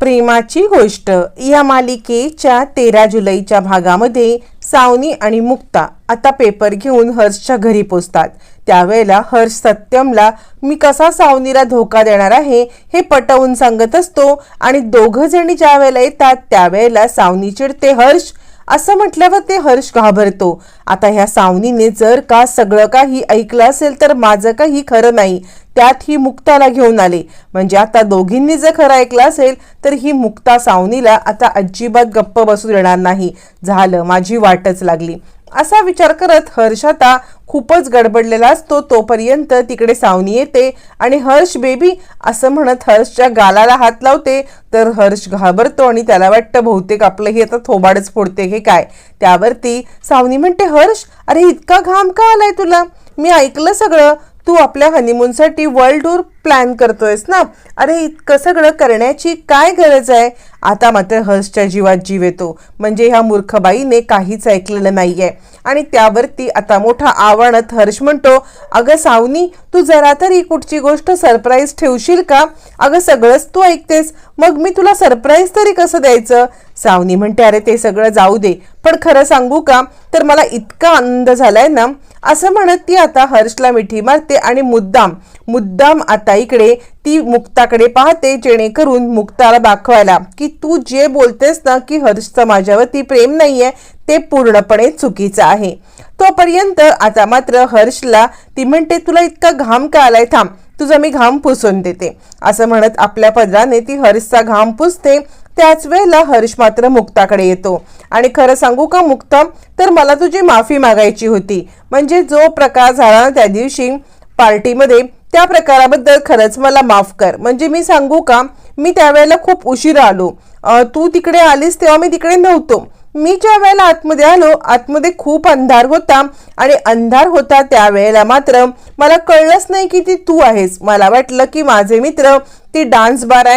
प्रेमाची गोष्ट. या मालिकेच्या तेरा जुलैच्या भागामध्ये सावनी आणि मुक्ता आता पेपर घेऊन हर्षच्या घरी पोचतात. त्यावेळेला हर्ष सत्यमला मी कसा सावनीला धोका देणार आहे हे पटवून सांगत असतो आणि दोघं जणी ज्या वेळेला येतात त्यावेळेला सावनी चिडते हर्ष असं म्हटल्यावर ते हर्ष घाबरतो. आता ह्या सावनीने जर का सगळं काही ऐकलं असेल तर माझं काही खरं नाही. त्यात ही मुक्ताला घेऊन आले. म्हणजे आता दोघींनी जर खरं ऐकलं असेल तर ही मुक्ता सावनीला आता अजिबात गप्प बसू देणार नाही. झालं माझी वाटच लागली. असा विचार करत हर्ष आता खूपच गडबडलेला असतो तोपर्यंत तिकडे सावनी येते आणि हर्ष बेबी असं म्हणत हर्षच्या गालाला हात लावते. तर हर्ष घाबरतो आणि त्याला वाटतं बहुतेक आपलं हे आता थोबाडच फोडते हे काय? त्यावरती सावनी म्हणते हर्ष अरे इतका घाम का आलाय तुला? मी ऐकलं सगळं. तू आपल्या हनीमूनसाठी वर्ल्ड टूर प्लॅन करतोयस ना? अरे इतकं सगळं करण्याची काय गरज आहे? आता मात्र हर्षच्या जीवात जीव येतो. म्हणजे ह्या मूर्खबाईने काहीच ऐकलेलं नाही आहे आणि त्यावरती आता मोठा आव्हानात हर्ष म्हणतो अगं सावनी तू जरा तरी कुठची गोष्ट सरप्राईज ठेवशील का? अगं सगळंच तू ऐकतेस. मग मी तुला सरप्राईज तरी कसं द्यायचं? सावनी म्हणते अरे ते सगळं जाऊ दे. पण खरं सांगू का? तर मला इतका आनंद झालाय ना असं म्हणत ती आता हर्षला मिठी मारते आणि मुद्दाम मुद्दाम आता इकडे ती मुक्ताकडे पाहते जेणेकरून मुक्ताला दाखवायला की तू जे बोलतेस ना की हर्षचं माझ्यावरती प्रेम नाहीये ते पूर्णपणे चुकीचं आहे. तोपर्यंत आता मात्र हर्षला ती म्हणते तुला इतका घाम का आलाय? थांब तुझा मी घाम पुसून देते. असं म्हणत आपल्या पदराने ती हर्षचा घाम पुसते त्याच वेळेला हर्ष मात्र मुक्ताकडे येतो. आणि खरं सांगू का मुक्ता तर मला तुझी माफी मागायची होती. म्हणजे जो प्रकार झाला त्या दिवशी पार्टीमध्ये त्या प्रकाराबद्दल खरंच मला माफ कर. म्हणजे मी सांगू का? मी त्यावेळेला खूप उशीर आलो. तू तिकडे आलीस तेव्हा मी तिकडे नव्हतो. मी ज्या वेळेला आतमध्ये आलो आतमध्ये खूप अंधार होता. आणि अंधार होता त्यावेळेला मात्र मला कळलंच नाही की ती तू आहेस. मला वाटलं की माझे मित्र ती डान्स बार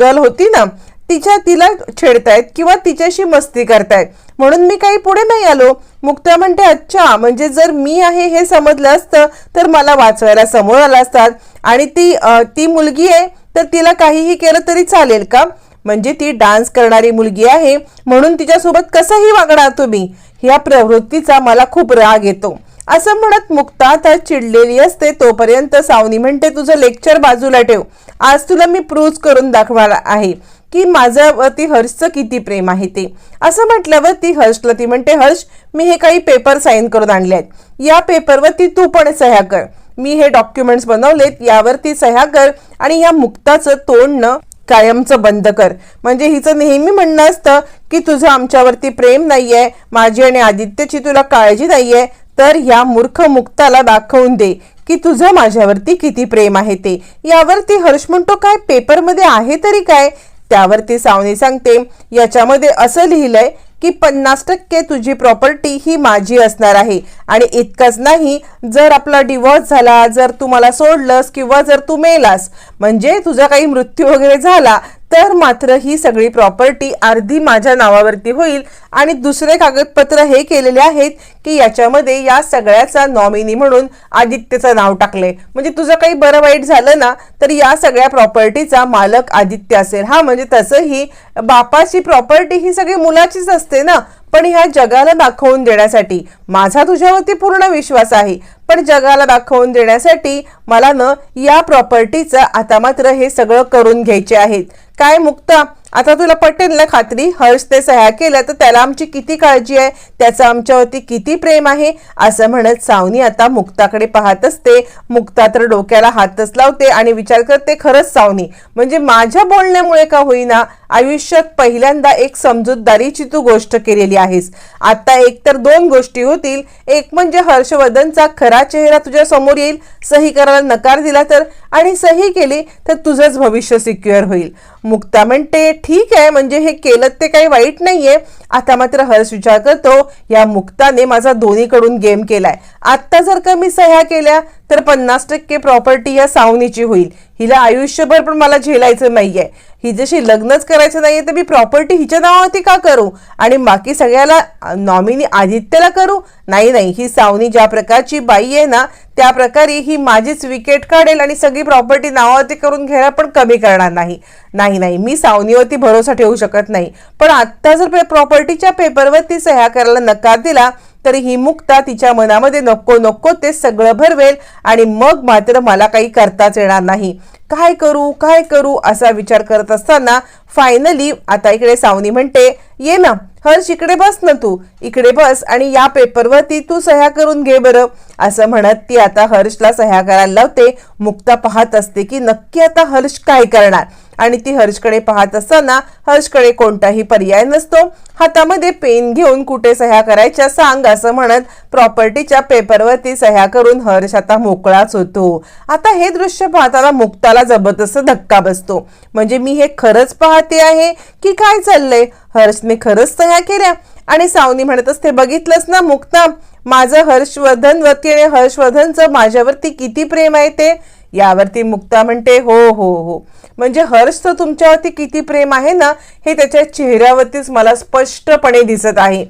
गर्ल होती ना तिच्या तिला छेडतायत किंवा तिच्याशी मस्ती करतायत. म्हणून मी काही पुढे नाही आलो. मुक्ता म्हणते अच्छा म्हणजे जर मी आहे हे समजलं असतं तर मला वाचवायला समोर आला असतात. आणि ती ती मुलगी आहे तर तिला काहीही केलं तरी चालेल का? म्हणजे ती डान्स करणारी मुलगी आहे म्हणून तिच्यासोबत कसंही वागणार तुम्ही? ह्या प्रवृत्तीचा मला खूप राग येतो. असं म्हणत मुक्ता आता चिडलेली असते. तोपर्यंत सावनी म्हणते तुझं लेक्चर बाजूला ठेव. आज तुला मी प्रूव्ह करून दाखवणार आहे. की माझ्यावरती हर्षचं किती प्रेम आहे ते? असं म्हटल्यावर ती हर्षला ती म्हणते हर्ष मी हे काही पेपर साईन करून आणले आहेत. या पेपरवरती तू पण सह्या कर. मी हे डॉक्युमेंट्स बनवलेत यावरती सह्या कर आणि या मुक्ताचं तोंड न कायमचं बंद कर. म्हणजे हिचं नेहमी म्हणणं असतं की तुझं आमच्यावरती प्रेम नाहीये माझी आणि आदित्यची तुला काळजी नाहीये तर ह्या मूर्ख मुक्ताला दाखवून दे की तुझं माझ्यावरती किती प्रेम आहे ते. यावरती हर्ष म्हणतो काय पेपरमध्ये आहे तरी काय? त्यावरती सावनी सांगते याच्यामध्ये असं लिहिलंय की पन्नास टक्के तुझी प्रॉपर्टी ही माझी असणार आहे. आणि इतकंच नाही जर आपला डिवोर्स झाला जर तू मला सोडलंस किंवा जर तू मेलास म्हणजे तुझा काही मृत्यू वगैरे झाला तर मात्र ही सगळी प्रॉपर्टी अर्धी माझ्या नावावरती होईल आणि दुसरे कागदपत्र हे केलेले आहेत की याच्यामध्ये या सगळ्याचा नॉमिनी म्हणून आदित्यचं नाव टाकले म्हणजे तुझं काही बरं वाईट झालं ना तर या सगळ्या प्रॉपर्टीचा मालक आदित्य असेल. हा म्हणजे तसंही बापाची प्रॉपर्टी ही सगळी मुलाचीच असते ना पण ह्या जगाला दाखवून देण्यासाठी माझा तुझ्यावरती पूर्ण विश्वास आहे. पण जगाला दाखवून देण्यासाठी मला न या प्रॉपर्टीचं आता मात्र हे सगळं करून घ्यायचे आहेत. काय मुक्त? आता तुला पटेल ना खात्री? हर्ष ते सह्या केल्या तर त्याला आमची किती काळजी आहे? त्याचं आमच्यावरती किती प्रेम आहे? असं म्हणत सावनी आता मुक्ताकडे पाहत असते. मुक्ता तर डोक्याला हातच लावते आणि विचार करते खरंच सावनी म्हणजे माझ्या बोलण्यामुळे का होईना? आयुष्यात पहिल्यांदा एक समजूतदारीची तू गोष्ट केलेली आहेस. आता एक तर दोन गोष्टी होतील. एक म्हणजे हर्षवर्धनचा खरा चेहरा तुझ्या समोर येईल सही करायला नकार दिला तर आणि सही केली तर तुझंच भविष्य सिक्युअर होईल. मुक्ता म्हणते ठीक आहे म्हणजे हे केलं ते काही वाईट नाहीये. आता मात्र हर्ष विचार करतो या मुक्ताने माझा दोन्हीकडून गेम केलाय. आत्ता जर का मी सह्या केल्या तर पन्नास टक्के प्रॉपर्टी या सावनीची होईल. हिला आयुष्यभर पण मला झेलायचं नाहीये. ही जशी लग्नच करायचं नाहीये तर मी प्रॉपर्टी हिच्या नावावरती का करू? आणि बाकी सगळ्याला नॉमिनी आदित्यला करू? नाही नाही. ही सावनी ज्या प्रकारची बाई आहे ना त्या प्रकारे ही माझीच विकेट काढेल आणि सगळी प्रॉपर्टी नावावरती करून घ्यायला पण कमी करणार नाही. नाही नाही. मी सावनीवरती भरोसा ठेवू शकत नाही. पण आत्ता जर प्रॉपर्टीच्या पेपरवरती सह्या करायला नकार दिला तरी ही मुक्ता तिच्या मनामध्ये नको नको ते सगळं भरवेल आणि मग मात्र मला काही करताच येणार नाही. काय करू काय करू असा विचार करत असताना फायनली आता इकडे सावनी म्हणते ये ना हर्ष इकडे बस ना तू इकडे बस आणि या पेपरवरती तू सह्या करून घे बरं. असं म्हणत ती आता हर्षला सह्या करायला लावते. मुक्ता पाहत असते की नक्की आता हर्ष काय करणार. आणि ती हर्षकडे पाहत असताना हर्षकडे कोणताही पर्याय नसतो. हातामध्ये पेन घेऊन कुठे सह्या करायच्या सांग असं म्हणत प्रॉपर्टीच्या पेपरवरती सह्या करून हर्ष आता मोकळाच होतो. आता हे दृश्य पाहताना मुक्ताला जबरदस्त धक्का बसतो. म्हणजे मी हे खरंच पाहते आहे की काय चाललंय? हर्षने खरंच सह्या केल्या. आणि सावनी म्हणत असते बघितलंच ना मुक्ता? माझं हर्षवर्धनवरती आणि हर्षवर्धनचं माझ्यावरती किती प्रेम आहे ते? यावरती मुक्ता म्हणते हो हो हो. म्हणजे हर्षचं तुमच्यावरती किती प्रेम आहे ना हे त्याच्या चेहऱ्यावरतीच मला स्पष्टपणे दिसत आहे.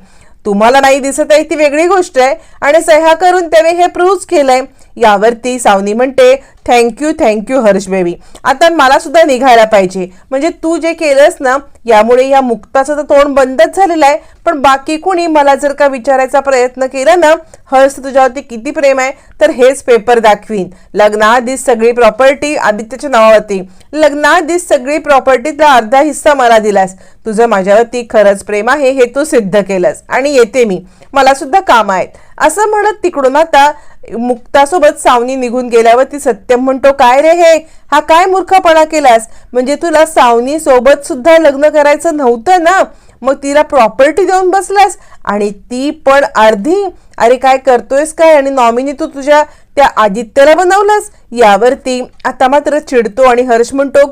तुम्हाला नाही दिसत आहे ती वेगळी गोष्ट आहे आणि सह्या करून त्याने हे प्रूव्ह केलंय. यावरती सावनी म्हणते थँक्यू थँक्यू हर्ष बेबी आता मला सुद्धा निघायला पाहिजे. म्हणजे तू जे केलंस ना यामुळे या मुक्ताचं तर तोंड बंदच झालेलं आहे. पण बाकी कुणी मला जर का विचारायचा प्रयत्न केला ना हर्ष तुझ्यावरती किती प्रेम आहे? तर हेच पेपर दाखवीन. लग्नाआधीच सगळी प्रॉपर्टी आदित्यच्या नावावरती. लग्नाआधीच सगळी प्रॉपर्टीचा अर्धा हिस्सा मला दिलास. तुझं माझ्यावरती खरंच प्रेम आहे हे तू सिद्ध केलंस. आणि येते मी. मला सुद्धा काम आहेत. असं म्हणत तिकडून आता मुक्तासोबत सावनी निघून गेल्यावर ती सत्यम म्हणतो काय रे हे? हा काय मूर्खपणा केलास? म्हणजे तुला सावनी सोबत सुद्धा लग्न करायचं नव्हतं ना? मग तिला प्रॉपर्टी देऊन बसलास? आणि ती पण अर्धी? अरे काय करतोयस काय? आणि नॉमिनी तू तुझ्या त्या आदित्यला बनवलंस? यावरती आता मात्र चिडतो आणि हर्ष म्हणतो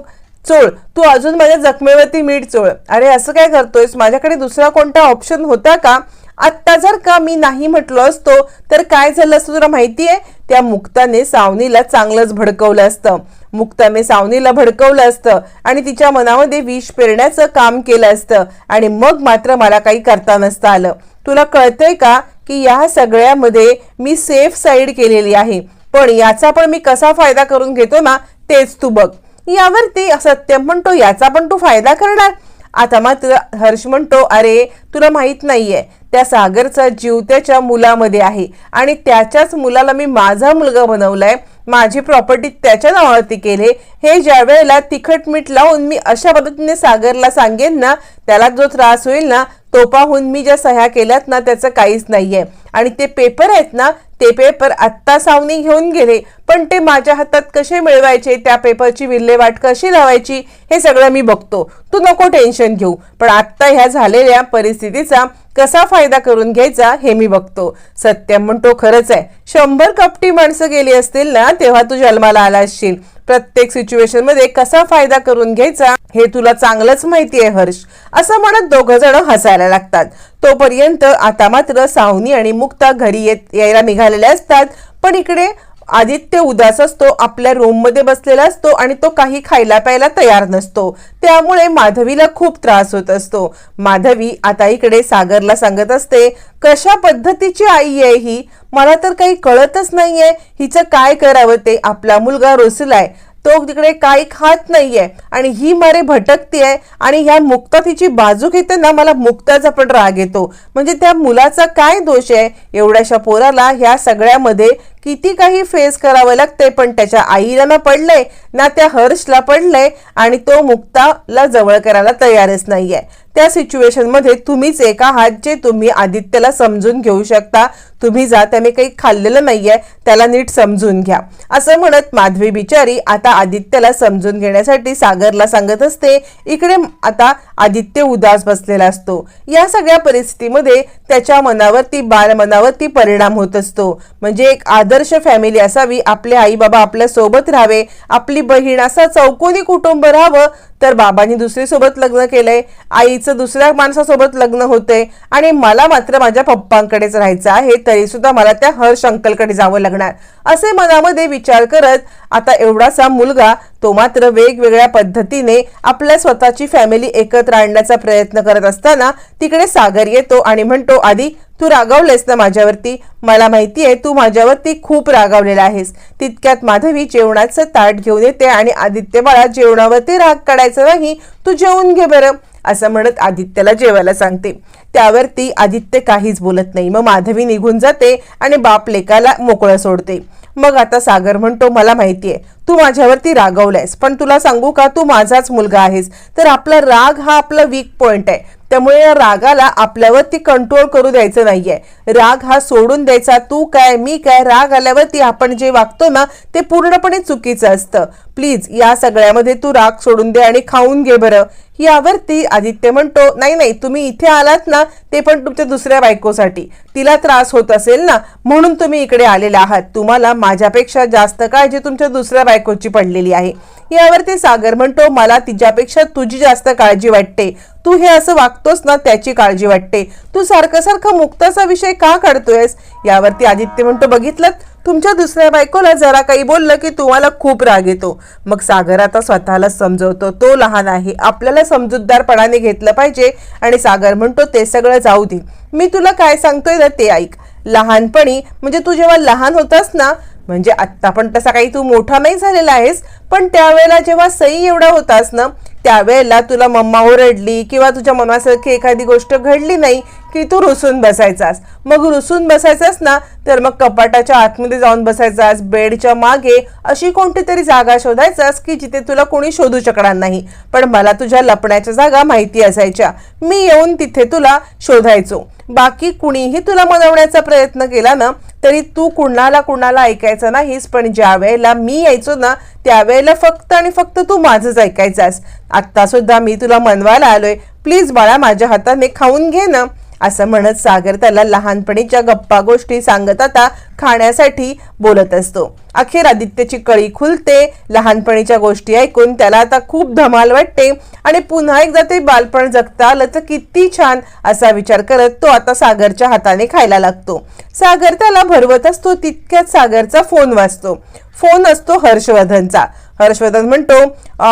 चोळ तू अजून माझ्या जखमेवरती मीठ चोळ. अरे असं काय करतोयस? माझ्याकडे दुसरा कोणता ऑप्शन होता का? आत्ता जर का मी नाही म्हटलो असतो तर काय झालं असतं तुला माहितीये? त्या मुक्ताने सावनीला चांगलंच भडकवलं असतं. मुक्ताने सावनीला भडकवलं असतं आणि तिच्या मनामध्ये विष पेरण्याचं काम केलं असतं आणि मग मात्र मला काही करता नसतं आलं. तुला कळतंय का की या सगळ्यामध्ये मी सेफ साईड केलेली आहे? पण याचा पण मी कसा फायदा करून घेतो ना तेच तू बघ. यावरती सत्यम म्हणतो याचा पण तू फायदा करणार? आता मात्र हर्ष म्हणतो अरे तुला माहीत नाहीये. त्या सागरचा जीव त्याच्या मुलामध्ये आहे. आणि त्याच्याच मुलाला मी माझा मुलगा बनवलाय. माझी प्रॉपर्टी त्याच्या नावावरती केले. हे ज्या वेळेला तिखट मीठ लावून मी अशा पद्धतीने सागरला सांगेन ना त्याला जो त्रास होईल ना टोपाहून मी ज्या सह्या केल्यात ना त्याचं काहीच नाहीये. आणि ते पेपर आहेत ना ते पेपर आत्ता सावनी घेऊन गेले. पण ते माझ्या हातात कसे मिळवायचे त्या पेपरची विल्हेवाट कशी लावायची हे सगळं मी बघतो. तू नको टेन्शन घेऊ. पण आत्ता ह्या झालेल्या परिस्थितीचा कसा फायदा करून घ्यायचा हे मी बघतो. सत्यम म्हणतो खरंच आहे. शंभर कपटी माणसं गेली असतील ना तेव्हा तू जन्माला आला असशील. प्रत्येक सिच्युएशनमध्ये कसा फायदा करून घ्यायचा हे तुला चांगलंच माहिती आहे हर्ष. असं म्हणत दोघं जण हसायला लागतात. तोपर्यंत आता मात्र सावनी आणि मुक्ता घरी येत यायला निघालेले असतात. पण इकडे आदित्य उदास असतो आपल्या रूममध्ये बसलेला असतो आणि तो काही खायला प्यायला तयार नसतो. त्यामुळे माधवीला खूप त्रास होत असतो. माधवी आता इकडे सागरला सांगत असते कशा पद्धतीची आई आहे ही? मला तर काही कळतच नाहीये. हिचं काय करावं ते? आपला मुलगा रोसलाय. तो तिकडे काही खात नाहीये. आणि ही मारे भटकतीये आणि ह्या मुक्ता तिची बाजू घेते ना मला मुक्ताचा पण राग येतो. म्हणजे त्या मुलाचा काय दोष आहे? एवढ्याशा पोराला ह्या सगळ्यामध्ये किती काही फेस करावं लागते पण त्याच्या आईला ना पडलंय ना त्या हर्षला पडलंय आणि तो मुक्ताला जवळ करायला तयारच नाहीये. त्या सिच्युएशनमध्ये तुम्हीच एक आहात जे तुम्ही आदित्यला समजून घेऊ शकता. तुम्ही जा त्याने काही खाल्लेलं नाहीये त्याला नीट समजून घ्या. असं म्हणत माधवी बिचारी आता आदित्यला समजून घेण्यासाठी सागरला सांगत असते इकडे आता आदित्य उदास बसलेला असतो. या सगळ्या परिस्थितीमध्ये त्याच्या मनावरती बाळ मनावरती परिणाम होत असतो. म्हणजे एक आदर्श फॅमिली असावी आपले आई बाबा आपल्यासोबत राहावे आपली बहीण असं चौकोनी कुटुंब राहावं तर बाबांनी दुसरीसोबत लग्न केलंय आईचं दुसऱ्या माणसासोबत लग्न होते आणि मला मात्र माझ्या पप्पांकडेच राहायचं आहे तरी सुद्धा मला त्या हर्ष अंकलकडे जावं लागणार. असे मनामध्ये विचार करत आता एवढासा मुलगा तो मात्र वेगवेगळ्या पद्धतीने आपल्या स्वतःची फॅमिली एकत्र आणण्याचा प्रयत्न करत असताना तिकडे सागर येतो आणि म्हणतो आधी तू रागावलेस ना माझ्यावरती? मला माहिती आहे तू माझ्यावरती खूप रागावलेला आहेस. तितक्यात माधवी जेवणाचं ताट घेऊन येते आणि आदित्य बाळा जेवणावरती राग काढायचा नाही तू जेवून घे बरं असं म्हणत आदित्यला जेवायला सांगते. त्यावरती आदित्य काहीच बोलत नाही. मग माधवी निघून जाते आणि बाप लेकाला मोकळं सोडते. मग आता सागर म्हणतो मला माहिती आहे तू माझ्यावरती रागवलायस पण तुला सांगू का तू माझाच मुलगा आहेस. तर आपला राग हा आपला वीक पॉइंट आहे. त्यामुळे या रागाला आपल्यावरती कंट्रोल करू द्यायचं नाहीये. राग हा सोडून द्यायचा तू काय मी काय राग आल्यावरती आपण जे वागतो ना ते पूर्णपणे चुकीचं असतं. प्लीज या सगळ्यामध्ये तू राग सोडून दे आणि खाऊन घे बरं. यावरती आदित्य म्हणतो नाही नाही तुम्ही इथे आलात ना ते पण तुमच्या दुसऱ्या बायकोसाठी. तिला त्रास होत असेल ना म्हणून तुम्ही इकडे आलेला आहात. तुम्हाला माझ्यापेक्षा जास्त काळजी तुमच्या दुसऱ्या बायकोची पडलेली आहे. यावरती सागर म्हणतो मला तिच्यापेक्षा तुझी जास्त काळजी वाटते. तू हे असं वागतोस ना त्याची काळजी वाटते. तू सारखं सारखं मुक्ताचा विषय का काढतोयस? यावरती आदित्य म्हणतो बघितलं? तुमच्या दुसऱ्या बायकोला जरा काही बोललं की तुम्हाला खूप राग येतो. मग सागर आता स्वतःला समजवतो तो लहान आहे. आपल्याला समजूतदारपणाने घेतलं पाहिजे. आणि सागर म्हणतो ते सगळं जाऊ दे. मी तुला काय सांगतोय ना ते ऐक. लहानपणी म्हणजे तू जेव्हा लहान होतास ना म्हणजे आत्ता पण तसा काही तू मोठा नाही झालेला आहेस पण त्यावेळेला जेव्हा सई एवढा होतास ना त्यावेळेला तुला मम्मा ओरडली किंवा तुझ्या मनासारखी एखादी गोष्ट घडली नाही की तू रुसून बसायचास. मग रुसून बसायचास ना तर मग कपाटाच्या आतमध्ये जाऊन बसायचास बेडच्या मागे अशी कोणती तरी जागा शोधायचास की जिथे तुला कोणी शोधू शकणार नाही. पण मला तुझ्या लपण्याच्या जागा माहिती असायच्या. मी येऊन तिथे तुला शोधायचो. बाकी कुणीही तुला मनवण्याचा प्रयत्न केला ना तरी तू कुणाला कुणाला ऐकायचं नाहीस पण ज्या वेळेला मी यायचो ना त्यावेळेला फक्त आणि फक्त तू माझंच ऐकायचास. आत्ता सुद्धा मी तुला मनवायला आलोय. प्लीज बाळा माझ्या हाताने खाऊन घे ना. असं म्हणत सागर त्याला लहानपणीच्या गप्पा गोष्टी सांगत आता खाण्यासाठी बोलत असतो. अखेर आदित्यची कळी खुलते लहानपणीच्या गोष्टी ऐकून त्याला आता खूप धमाल वाटते आणि पुन्हा एकदा ते बालपण जगता आलं तर किती छान असा विचार करत तो आता सागरच्या हाताने खायला लागतो. सागर त्याला भरवत असतो तितक्यात सागरचा फोन वाजतो. फोन असतो हर्षवर्धनचा. हर्षवर्धन म्हणतो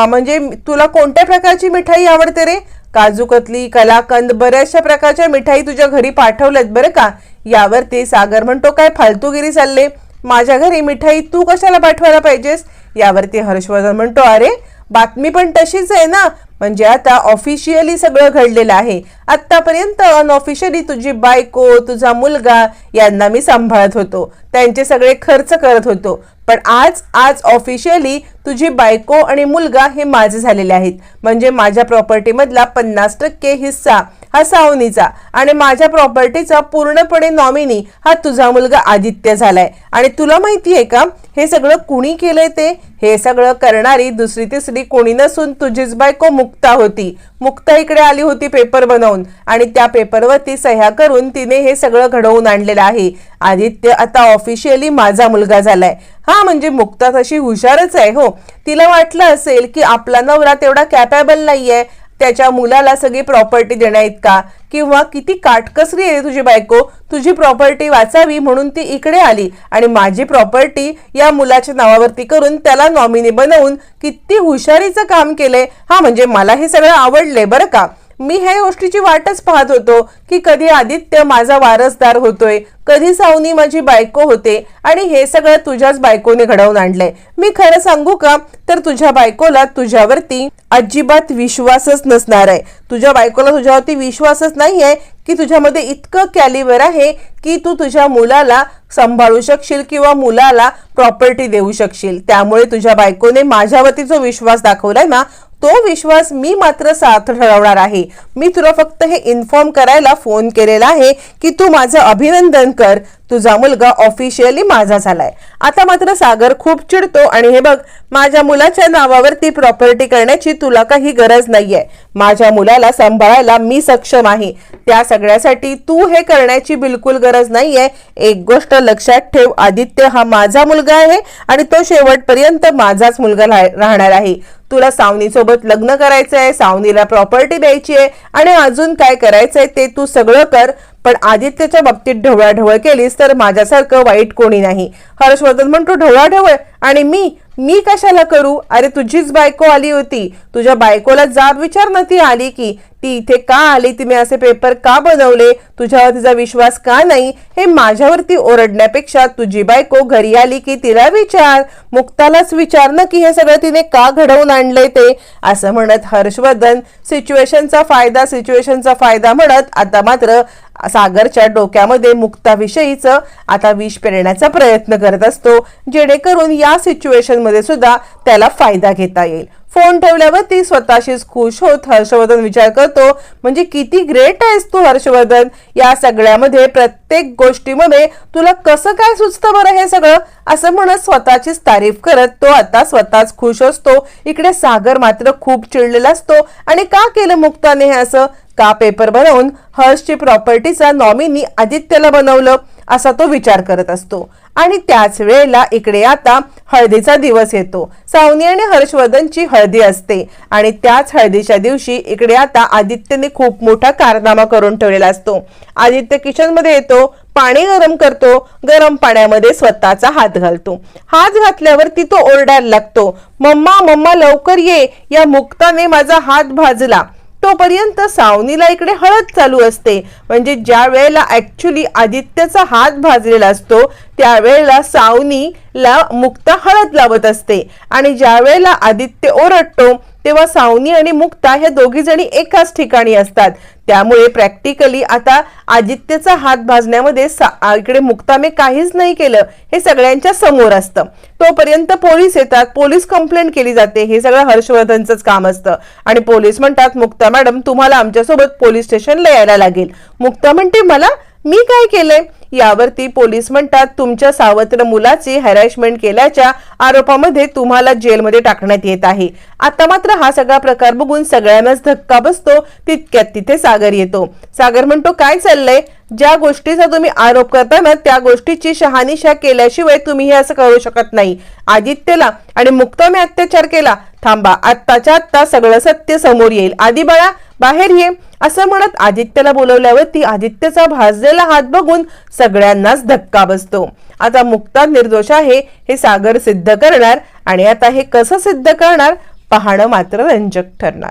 म्हणजे तुला कोणत्या प्रकारची मिठाई आवडते रे? काजू कतली कलाकंद बऱ्याचशा प्रकारच्या मिठाई तुझ्या घरी पाठवल्यात बरं का? यावरती सागर म्हणतो काय फालतूगिरी चालले? माझ्या घरी मिठाई तू कशाला पाठवायला पाहिजेस? यावरती हर्षवर्धन म्हणतो अरे बातमी पण तशीच आहे ना? म्हणजे आता ऑफिशियली सगळं घडलेलं आहे. आत्तापर्यंत अनऑफिशियली तुझी बायको तुझा मुलगा यांना मी सांभाळत होतो. त्यांचे सगळे खर्च करत होतो. पण आज आज ऑफिशियली तुझी बायको आणि मुलगा हे माझे झालेले आहेत. म्हणजे माझ्या प्रॉपर्टीमधला पन्नास टक्के हिस्सा हा सावनीचा. आणि माझ्या प्रॉपर्टीचा पूर्णपणे नॉमिनी हा तुझा मुलगा आदित्य झालाय. आणि तुला माहिती आहे का हे सगळं कुणी केलंय ते? हे सगळं करणारी दुसरी तिसरी कोणी नसून तुझीच बायको मुक्ता होती. मुक्ता इकडे आली होती पेपर बनवून. आणि त्या पेपरवरती सह्या करून तिने हे सगळं घडवून आणलेलं आहे. आदित्य आता ऑफिशियली माझा मुलगा झालाय. हा म्हणजे मुक्ता तशी हुशारच आहे हो. तिला वाटलं असेल की आपला नवरा तेवढा कॅपेबल नाहीये. त्याच्या मुलाला सगळी प्रॉपर्टी देण्या का किंवा किती काटकसरी आहे तुझी बायको? तुझी प्रॉपर्टी वाचावी म्हणून ती इकडे आली. आणि माझी प्रॉपर्टी या मुलाच्या नावावरती करून त्याला नॉमिनी बनवून किती हुशारीचं काम केलंय. हा म्हणजे मला हे सगळं आवडले बरं का? मी ह्या गोष्टीची वाटच पाहत होतो की कधी आदित्य माझा वारसदार होतोय कधी सावनी माझी बायको होते आणि हे सगळं तुझ्याच बायकोने घडवून आणलंय. मी खरं सांगू का? तर तुझ्या बायकोला तुझ्यावरती अजिबात विश्वासच नसणार आहे. तुझ्या बायकोला तुझ्यावरती विश्वासच नाहीये की तुझ्यामध्ये इतकं कॅलिबर आहे की तू तुझ्या मुलाला सांभाळू शकशील किंवा मुलाला प्रॉपर्टी देऊ शकशील. त्यामुळे तुझ्या बायकोने माझ्यावरती जो विश्वास दाखवलाय ना तो विश्वास मी मात्र सार्थ ठरवणार आहे. मी तुला फक्त हे इन्फॉर्म करायला फोन केलेला आहे की तू माझं अभिनंदन कर. तुझा मुलगा ऑफिशियली माझा झालाय. आता मात्र सागर खूप चिडतो आणि हे बघ माझ्या मुलाच्या नावावरती प्रॉपर्टी करण्याची तुला काही गरज नाहीये. माझ्या मुलाला सांभाळायला मी सक्षम आहे. त्या सगळ्यासाठी तू हे करण्याची बिलकुल गरज नाहीये. एक गोष्ट लक्षात ठेव आदित्य हा माझा मुलगा आहे आणि तो शेवटपर्यंत माझाच मुलगा राह- राहणार आहे. तुला सावनीसोबत लग्न करायचं आहे सावनीला प्रॉपर्टी द्यायची आहे आणि अजून काय करायचंय ते तू सगळं कर. पण आदित्यच्या बाबतीत ढवळाढवळ केलीस तर माझ्यासारखं वाईट कोणी नाही. हर्षवर्धन म्हणतो ढवळाढवळ? आणि मी मी कशाला करू? अरे तुझीच बायको आली होती. तुझ्या बायकोला जाब विचार ना ती आली की. ती इथे का आली? तिने असे पेपर का बनवले? तुझ्यावर तिचा विश्वास का नाही? हे माझ्यावरती ओरडण्यापेक्षा तुझी बायको घरी आली की तिला विचार. मुक्तालाच विचार ना की हे सगळं तिने का घडवून आणलंय ते? असं म्हणत हर्षवर्धन सिच्युएशनचा फायदा सिच्युएशनचा फायदा म्हणत आता मात्र सागरच्या डोक्यामध्ये मुक्ताविषयीचं आता विष पेरण्याचा प्रयत्न करत असतो. जेणेकरून या सिच्युएशनमध्ये सुद्धा त्याला फायदा घेता येईल. फोन ठेवल्यावर ती स्वतःशीच खुश होत हर्षवर्धन विचार करतो म्हणजे किती ग्रेट आहेस तू हर्षवर्धन? या सगळ्यामध्ये प्रत्येक गोष्टीमध्ये तुला कसं काय सुचतं बरं हे सगळं? असं म्हणत स्वतःचीच तारीफ करत तो आता स्वतःच खुश असतो. इकडे सागर मात्र खूप चिडलेला असतो. आणि का केलं मुक्ताने हे असं? का पेपर बनवून? हर्षची प्रॉपर्टीचा नॉमिनी आदित्यला बनवलं. असा तो विचार करत असतो. आणि त्याच वेळेला इकडे आता हळदीचा दिवस येतो. सावनी आणि हर्षवर्धनची हळदी असते. आणि त्याच हळदीच्या दिवशी इकडे आता आदित्यने खूप मोठा कारनामा करून ठेवलेला असतो. आदित्य किचनमध्ये येतो पाणी गरम करतो गरम पाण्यामध्ये स्वतःचा हात घालतो. हात घातल्यावरती तो ओरडायला लागतो मम्मा मम्मा लवकर ये. या मुक्ताने माझा हात भाजला. तोपर्यंत सावनीला इकडे हळद चालू असते. म्हणजे ज्या वेळेला ऍक्च्युली आदित्यचा हात भाजलेला असतो त्यावेळेला सावनीला मुक्ता हळद लावत असते. आणि ज्या वेळेला आदित्य ओरडतो तेव्हा सावनी आणि मुक्ता ह्या दोघी जणी एकाच ठिकाणी असतात. त्यामुळे प्रॅक्टिकली आता आदित्यचा हात भाजण्यामध्ये सा- इकडे मुक्तामे काहीच नाही केलं. हे सगळ्यांच्या समोर असतं. तोपर्यंत पोलीस येतात. पोलीस कंप्लेंट केली जाते. हे सगळं हर्षवर्धनचंच काम असतं. आणि पोलीस म्हणतात मुक्ता मॅडम तुम्हाला आमच्यासोबत पोलीस स्टेशनला यायला लागेल. मुक्ता म्हणते मला मी काय केलंय? यावरती पोलीस म्हणतात तुमच्या सावत्र मुलाची हॅरॅशमेंट केल्याच्या आरोपामध्ये तुम्हाला जेलमध्ये टाकण्यात येत आहे. आता मात्र हा सगळा प्रकार बघून सगळ्यांनाच धक्का बसतो तितक्यात तिथे सागर येतो. सागर म्हणतो काय चाललंय? ज्या गोष्टीचा तुम्ही आरोप करताना त्या गोष्टीची शहानिशा केल्याशिवाय तुम्ही हे असं करू शकत नाही. आदित्यला आणि मुक्ताने अत्याचार केला. थांबा आत्ताच्या आत्ता सगळं सत्य समोर येईल. आधी बाळा बाहेर ये असं म्हणत आदित्यला बोलवल्यावरती आदित्यचा भाजलेला हात बघून सगळ्यांनाच धक्का बसतो. आता मुक्ता निर्दोष आहे हे सागर सिद्ध करणार आणि आता हे कसं सिद्ध करणार पाहणं मात्र रंजक ठरणार.